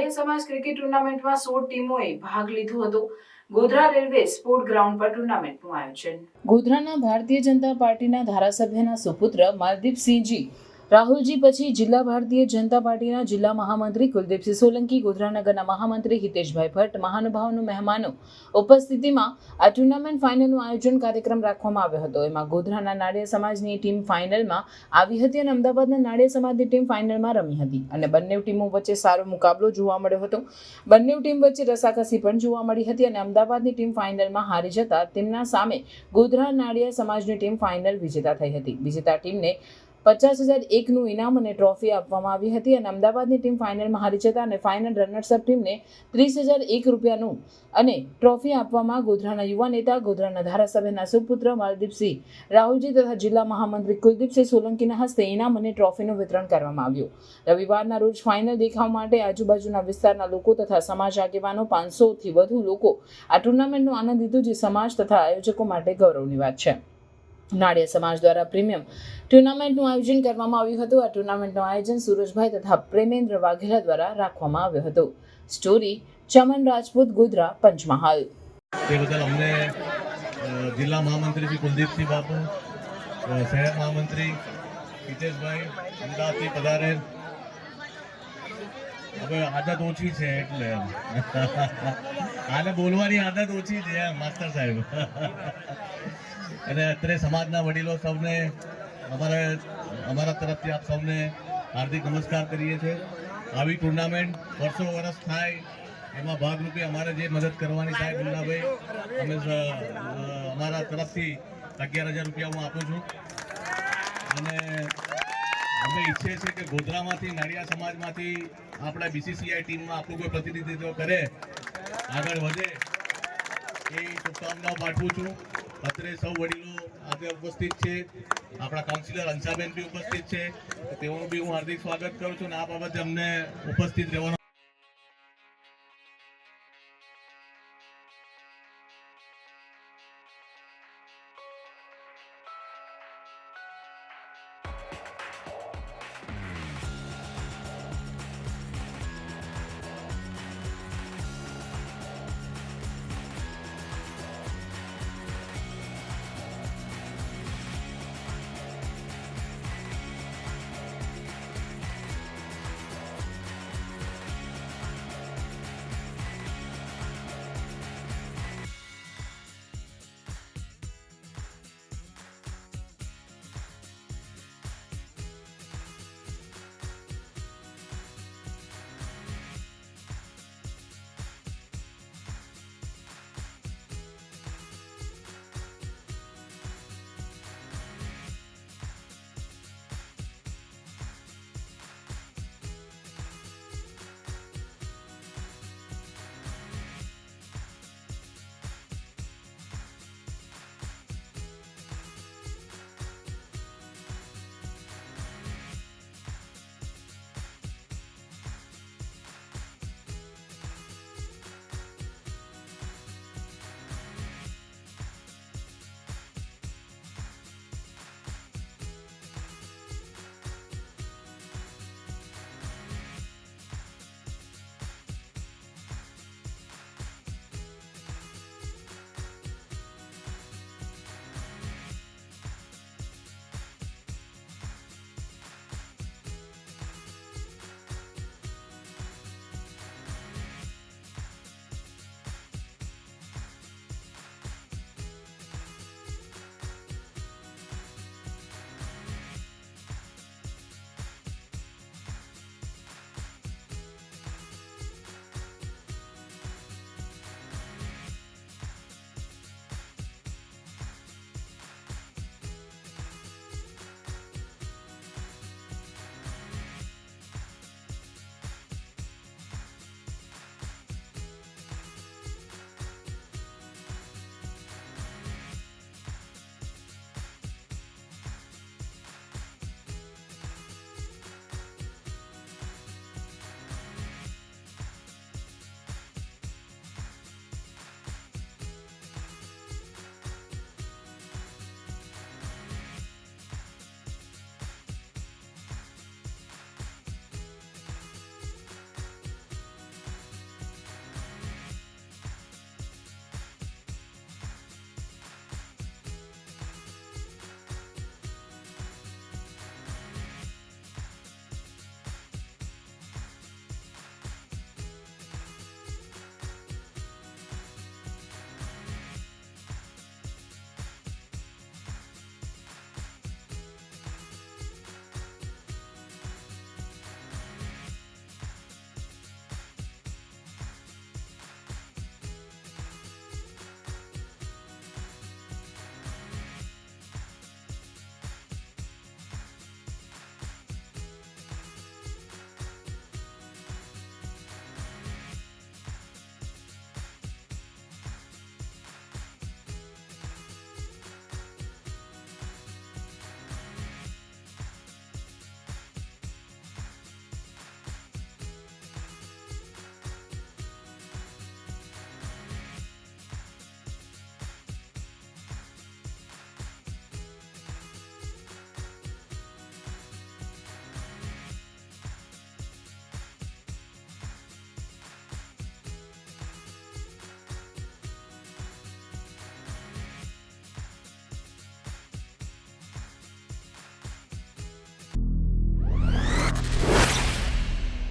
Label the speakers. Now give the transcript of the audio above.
Speaker 1: નાડિયા સમાજ ક્રિકેટ ટુર્નામેન્ટમાં સોળ ટીમોએ ભાગ લીધો હતો. ગોધરા રેલવે સ્પોર્ટ ગ્રાઉન્ડ પર ટુર્નામેન્ટનું આયોજન. ગોધરાના ભારતીય જનતા પાર્ટીના ધારાસભ્યના સુપુત્ર માલદીપસિંહજી રાહુલજી પછી જિલ્લા ભારતીય જનતા પાર્ટીના જિલ્લા મહામંત્રી કુલદીપસિંહ સોલંકી, ગોધરાનગરના મહામંત્રી હિતેશભાઈ ભટ્ટ, મહાનુભાવોનું મહેમાનો ઉપસ્થિતિમાં આ ટુર્નામેન્ટ ફાઇનલનું આયોજન કાર્યક્રમ રાખવામાં આવ્યો હતો. એમાં ગોધરાના નાડિયા સમાજની ટીમ ફાઇનલમાં આવી હતી અને અમદાવાદના નાડિયા સમાજની ટીમ ફાઇનલમાં રમી હતી. અને બંને ટીમો વચ્ચે સારો મુકાબલો જોવા મળ્યો હતો. બંને ટીમ વચ્ચે રસાકસી પણ જોવા મળી હતી અને અમદાવાદની ટીમ ફાઇનલમાં હારી જતા તેમના સામે ગોધરા નાડિયા સમાજની ટીમ ફાઇનલ વિજેતા થઈ હતી. વિજેતા ટીમને પચાસ હજાર એકનું ઇનામ અને ટ્રોફી આપવામાં આવી હતી અને અમદાવાદની ટીમ ફાઇનલમાં હારી જતા અને ફાઇનલ રનર્સઅપ ટીમને ત્રીસ હજાર એક રૂપિયાનું અને ટ્રોફી આપવામાં ગોધરાના યુવા નેતા, ગોધરાના ધારાસભ્યના સુપુત્ર માલદીપસિંહ, રાહુલજી તથા જિલ્લા મહામંત્રી કુલદીપસિંહ સોલંકીના હસ્તે ઇનામ અને ટ્રોફીનું વિતરણ કરવામાં આવ્યું. રવિવારના રોજ ફાઇનલ દેખાવ માટે આજુબાજુના વિસ્તારના લોકો તથા સમાજ આગેવાનો પાંચસોથી વધુ લોકો આ ટુર્નામેન્ટનો આનંદ લીધો, જે સમાજ તથા આયોજકો માટે ગૌરવની વાત છે. નાડિયા સમાજ દ્વારા પ્રીમિયમ ટુર્નામેન્ટનું આયોજન કરવામાં આવ્યું હતું. આ ટુર્નામેન્ટનું આયોજન સુરજભાઈ તથા પ્રેમેન્દ્ર વાઘેલા દ્વારા રાખવામાં આવ્યું હતું. સ્ટોરી ચમન રાજપૂત ગોધરા પંચમહાલ.
Speaker 2: તે બદલ અમને જિલ્લા મહામંત્રી શ્રી કુલદીપસિંહ બાપુ શહેર મહામંત્રી હિતેશભાઈ અમદાવાદથી પધારેલ હવે આદત ઓછી છે એટલે આને બોલવાની આદત ઓછી છે માસ્ટર સાહેબ. અને અત્રે સમાજના વડીલો સૌને, અમારા અમારા તરફથી આપ સૌને હાર્દિક નમસ્કાર કરીએ છીએ. આવી ટુર્નામેન્ટ વર્ષો વર્ષ થાય, એમાં ભાગરૂપે અમારે જે મદદ કરવાની થાય ગુલ્લાભાઈ અમે અમારા તરફથી અગિયાર હજાર રૂપિયા હું આપું છું. અને અમે ઈચ્છીએ છીએ કે ગોધરામાંથી નાડિયા સમાજમાંથી આપણા બીસીસીઆઈ ટીમમાં આપણું કોઈ પ્રતિનિધિત્વ કરે, આગળ વધે, એ શુભકામનાઓ પાઠવું છું. અત્રે સૌ વડીલો આજે ઉપસ્થિત છે. આપણા કાઉન્સિલર અંશાબેન બી ઉપસ્થિત છે. તેઓનું બી હું હાર્દિક સ્વાગત કરું છું અને આ બાબતે અમને ઉપસ્થિત રહેવાનો